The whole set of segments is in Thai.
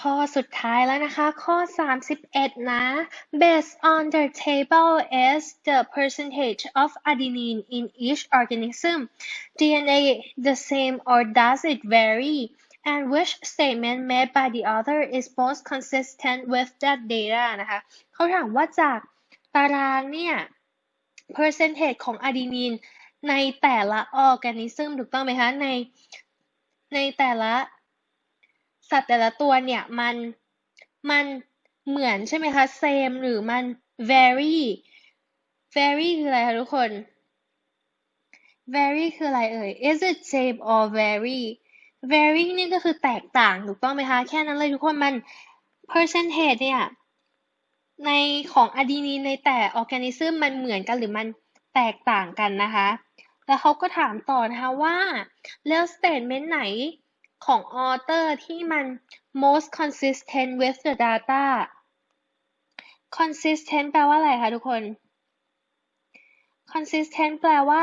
ข้อสุดท้ายแล้วนะคะ ข้อ 31 นะ based on the table is the percentage of adenine in each organism DNA the same or does it vary and which statement made by the author is most consistent with that data นะคะ เขาถามว่าจากตารางเนี่ย percentage ของอะดีนีนในแต่ละออร์แกนิซึมถูกต้องไหมคะ ในในแต่ละ สัตว์แต่ละตัวเนี่ยมันมันเหมือนใช่ไหมคะ same หรือมัน vary vary คืออะไรคะทุกคน vary คืออะไรเอ่ย is it same or vary vary นี่ก็คือแตกต่างถูกต้องไหมคะ แค่นั้นเลยทุกคนมัน percentage เนี่ยในของอะดีนีนในแต่ออแกนิซึมมันเหมือนกันหรือมันแตกต่างกันนะคะ แล้วเขาก็ถามต่อนะคะว่า แล้ว statement ไหน ของ author ที่มัน most consistent with the data consistent แปลว่าอะไรคะทุกคน consistent แปลว่า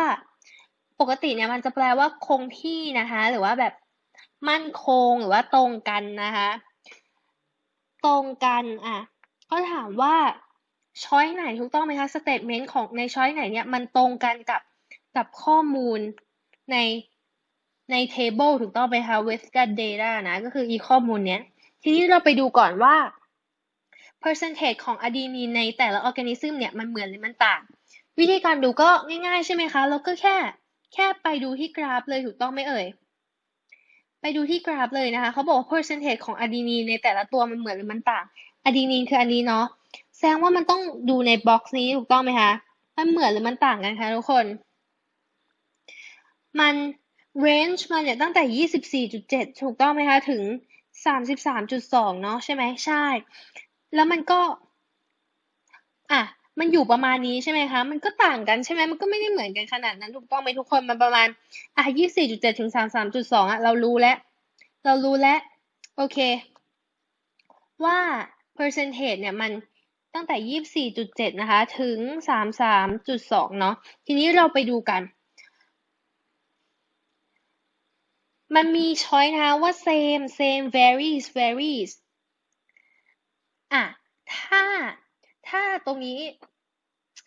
ปกติเนี่ยมันจะแปลว่าคงที่นะคะ หรือว่าแบบมั่นคงหรือว่าตรงกันนะคะ ตรงกันอะ ก็ถามว่าช้อยไหนถูกต้องไหมคะ statement ของในช้อยไหนเนี่ยมันตรงกันกับกับข้อมูลใน ใน table ถูกต้องไหมคะ with data นะ ก็คืออีข้อมูลเนี้ย ทีนี้เราไปดูก่อนว่า percentage ของอะดีนีนในแต่ละ organism เนี่ยมันเหมือนหรือมันต่าง วิธีการดูก็ง่ายๆ ใช่ไหมคะ เราก็แค่แค่ไปดูที่กราฟเลยถูกต้องไหมเอ่ย ไปดูที่กราฟเลยนะคะเขาบอกว่า percentage ของอะดีนีนในแต่ละตัวมันเหมือนหรือมันต่างอะดีนีนคืออันนี้เนาะแสดงว่ามันต้องดูในบ็อกซ์นี้ถูกต้องไหมคะ มันเหมือนหรือมันต่างกันคะทุกคน มัน range มันเนี่ยตั้งแต่ 24.7 ถูกต้องไหมคะ ถึง 33.2 เนาะใช่ไหมใช่ แล้วมันก็ อะ มันอยู่ประมาณนี้ใช่ไหมคะ มันก็ต่างกันใช่ไหมมันก็ไม่ได้เหมือนกันขนาดนั้น ถูกต้องไหมทุกคน มันประมาณ อะ 24.7 ถึง 33.2 อะ เรารู้แล้ว เรารู้แล้ว โอเค ว่า percentage เนี่ยมันตั้งแต่ 24.7 นะคะ ถึง 33.2 เนาะ ทีนี้เราไปดูกัน มันมีช้อยนะคะว่า same same varies varies อะ ถ้า ถ้าตรงนี้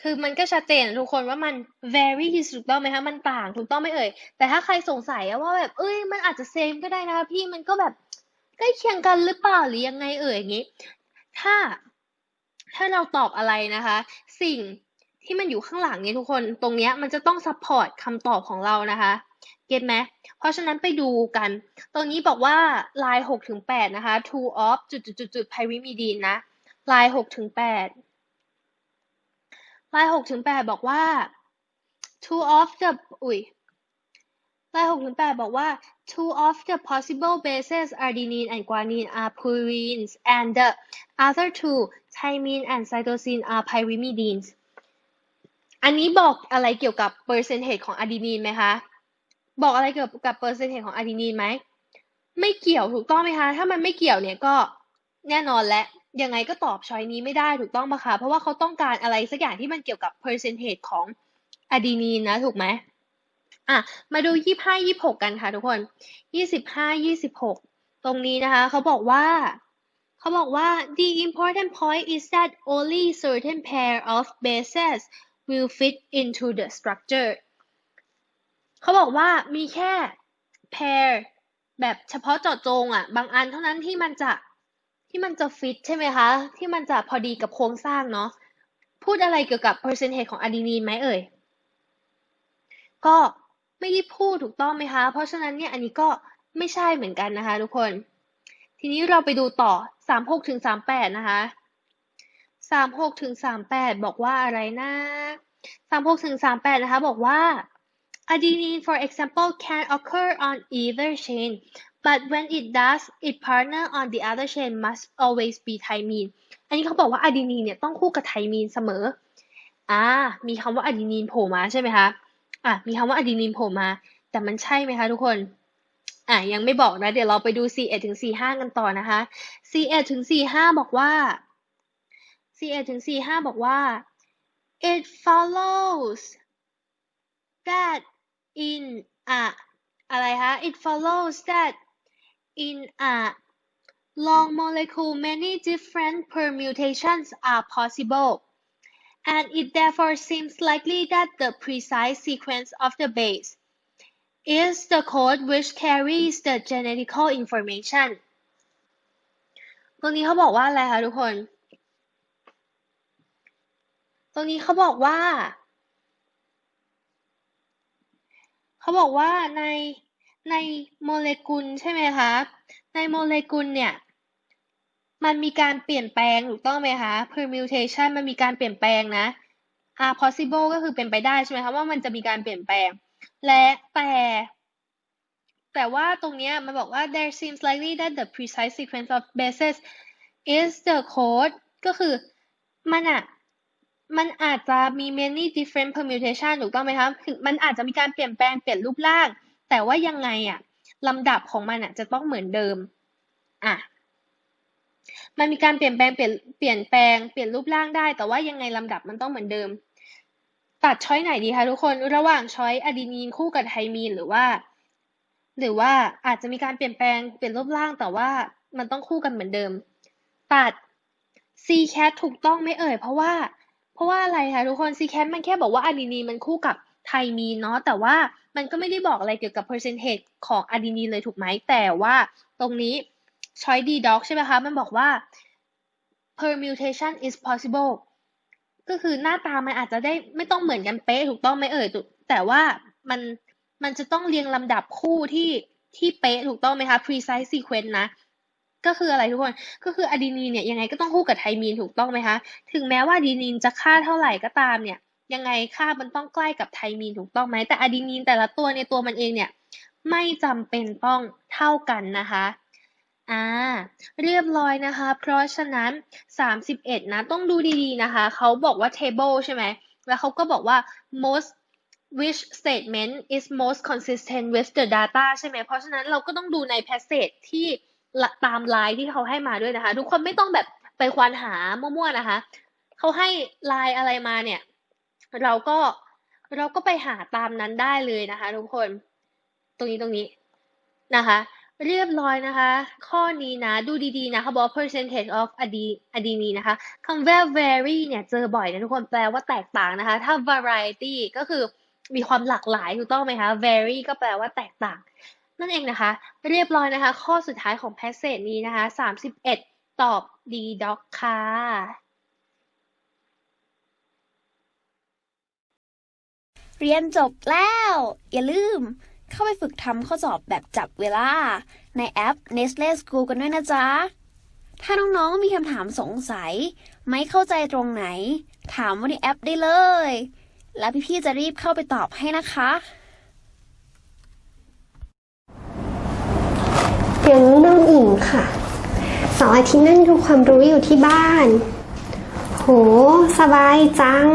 คือมันก็ชัดเจนทุกคนว่ามัน varies ถูกต้องไหมคะ มันต่างถูกต้องไหมเอ่ย แต่ถ้าใครสงสัยว่าแบบ เอ้ย มันอาจจะ same ก็ได้นะคะพี่ มันก็แบบใกล้เคียงกันหรือเปล่าหรือยังไงเอ่ยอย่างนี้ ถ้า ถ้าเราตอบอะไรนะคะ สิ่งที่มันอยู่ข้างหลังเนี่ยทุกคน ตรงเนี้ยมันจะต้อง support คำตอบของเรานะคะ เก็ตไหมเพราะฉะนั้นไปดูกันตรงนี้บอกว่าลาย6ถึง8นะคะ two of จุดจุดจุดจุด pyrimidine นะ ลาย6ถึง8ลาย6ถึง8บอกว่า two of the อุ้ยลาย6ถึง8บอกว่า two of the possible bases adenine and guanine are purines and the other two thymine and cytosine are pyrimidines อันนี้บอกอะไรเกี่ยวกับ percentage ของอะดีนีนไหมคะ บอกอะไรเกี่ยวกับเปอร์เซนต์ของอะดีนีนไหมไม่เกี่ยวถูกต้องไหมคะ ถ้ามันไม่เกี่ยวเนี่ยก็แน่นอนและยังไงก็ตอบช้อยนี้ไม่ได้ถูกต้องปะคะ เพราะว่าเขาต้องการอะไรสักอย่างที่มันเกี่ยวกับ percentage ของอะดีนีนนะถูกไหมอะมาดูยี่ห้ายี่หกกันค่ะทุกคนยี่สิบห้ายี่สิบหกตรงนี้นะคะเขาบอกว่าเขาบอกว่า the important point is that only certain pair of bases will fit into the structure เขาบอกว่ามีแค่ pair แบบเฉพาะเจาะจงอะ บางอันเท่านั้นที่มันจะที่มันจะฟิตใช่ไหมคะ ที่มันจะพอดีกับโครงสร้างเนาะพูดอะไรเกี่ยวกับ percentage ของอะดีนีนไหมเอ่ย ก็ไม่ได้พูดถูกต้องไหมคะ เพราะฉะนั้นเนี่ยอันนี้ก็ไม่ใช่เหมือนกันนะคะทุกคน ทีนี้เราไปดูต่อ 36ถึง38 นะคะ36ถึง38 บอกว่าอะไรนะ36ถึง38 นะคะ บอกว่า Adenine, for example, can occur on either chain, but when it does, its partner on the other chain must always be thymine. อันนี้เขาบอกว่าอะดีนีนเนี่ยต้องคู่กับไทมีนเสมอ อ่า มีคำว่าอะดีนีนโผล่มาใช่ไหมคะ อะ มีคำว่าอะดีนีนโผล่มา แต่มันใช่ไหมคะทุกคน อะ ยังไม่บอกนะ เดี๋ยวเราไปดู C1 ถึง C5 กันต่อนะคะ C1 ถึง C5 บอกว่า C1 ถึง C5 บอกว่า it follows that in a อะไรคะ it follows that in a long molecule many different permutations are possible and it therefore seems likely that the precise sequence of the base is the code which carries the genetical information ตรงนี้เขาบอกว่าอะไรคะทุกคน ตรงนี้เขาบอกว่า เขาบอกว่าในในโมเลกุลใช่ไหมคะ ในโมเลกุลเนี่ยมันมีการเปลี่ยนแปลงถูกต้องไหมคะ permutation มันมีการเปลี่ยนแปลงนะ are possible ก็คือเป็นไปได้ใช่ไหมคะว่ามันจะมีการเปลี่ยนแปลง และแต่ แต่ว่าตรงนี้มันบอกว่า there seems likely that the precise sequence of bases is the code ก็คือมันอะ มันอาจจะมี many different permutation ถูกต้องไหมคะถึงมันอาจจะมีการเปลี่ยนแปลงเปลี่ยนรูปร่าง แต่ว่ายังไงอะลำดับของมันอะจะต้องเหมือนเดิมอะมันมีการเปลี่ยนแปลงเปลี่ยนเปลี่ยนแปลงเปลี่ยนรูปร่างได้ แต่ว่ายังไงลำดับมันต้องเหมือนเดิม ตัดช้อยไหนดีคะทุกคน ระหว่างช้อยอะดีนีนคู่กับไทมีนหรือว่า หรือว่าอาจจะมีการเปลี่ยนแปลงเปลี่ยนรูปร่างแต่ว่ามันต้องคู่กันเหมือนเดิม ตัด c cat ถูกต้องไหมเอ่ย เพราะว่า ราะว่าอะไรคะทุกคน c cat มันแค่บอกว่าอะดีนีมันคู่กับไทมีนเนาะแต่ว่ามันก็ไม่ได้บอกอะไรเกี่ยวกับ percentage ของอะดีนีเลยถูกไหมแต่ว่าตรงนี้ช้อย D doc ใช่ไหมคะ มันบอกว่า permutation is possible ก็คือหน้าตามันอาจจะได้ไม่ต้องเหมือนกันเป๊ะถูกต้องไหมเอ่ยแต่ว่ามันมันจะต้องเรียงลำดับคู่ที่ที่เป๊ะถูกต้องไหมคะ precise sequence นะ ก็คืออะไรทุกคน ก็คืออะดีนีนเนี่ยยังไงก็ต้องคู่กับไทมีนถูกต้องไหมคะ ถึงแม้ว่าอะดีนีนจะค่าเท่าไหร่ก็ตามเนี่ย ยังไงค่ามันต้องใกล้กับไทมีนถูกต้องไหม แต่อะดีนีนแต่ละตัวในตัวมันเองเนี่ยไม่จำเป็นต้องเท่ากันนะคะอ่าเรียบร้อยนะคะ เพราะฉะนั้น 31 นะ ต้องดูดีๆนะคะ เขาบอกว่า table ใช่ไหม แล้วเขาก็บอกว่า most which statement is most consistent with the data ใช่ไหม เพราะฉะนั้นเราก็ต้องดูใน passage ที่ ตามไลน์ที่เขาให้มาด้วยนะคะ ทุกคนไม่ต้องแบบไปควานหามั่วๆนะคะ เขาให้ไลน์อะไรมาเนี่ย เราก็เราก็ไปหาตามนั้นได้เลยนะคะ ทุกคน ตรงนี้ตรงนี้นะคะ เรียบร้อยนะคะ ข้อนี้นะ ดูดีๆ นะเขาบอก percentage of adenine นะคะคำว่า vary เนี่ยเจอบ่อยนะทุกคนแปลว่าแตกต่างนะคะ ถ้า variety ก็คือมีความหลากหลายถูกต้องไหมคะ vary ก็แปลว่าแตกต่าง นั่นเองนะคะ เรียบร้อยนะคะ ข้อสุดท้ายของ passage นี้นะคะ31 ตอบ D doc ค่ะเรียนจบแล้ว อย่าลืมเข้าไปฝึกทำข้อสอบแบบจับเวลา ในแอป Nestle School กันด้วยนะจ๊ะ ถ้าน้องๆมีคำถามสงสัย ไม่เข้าใจตรงไหน ถามว่าในแอปได้เลย แล้วพี่ๆจะรีบเข้าไปตอบให้นะคะียวนี้น้องอิงค่ะเสาร์อาทิตย์นั่งดูความรู้อยู่ที่บ้าน โห สบายจัง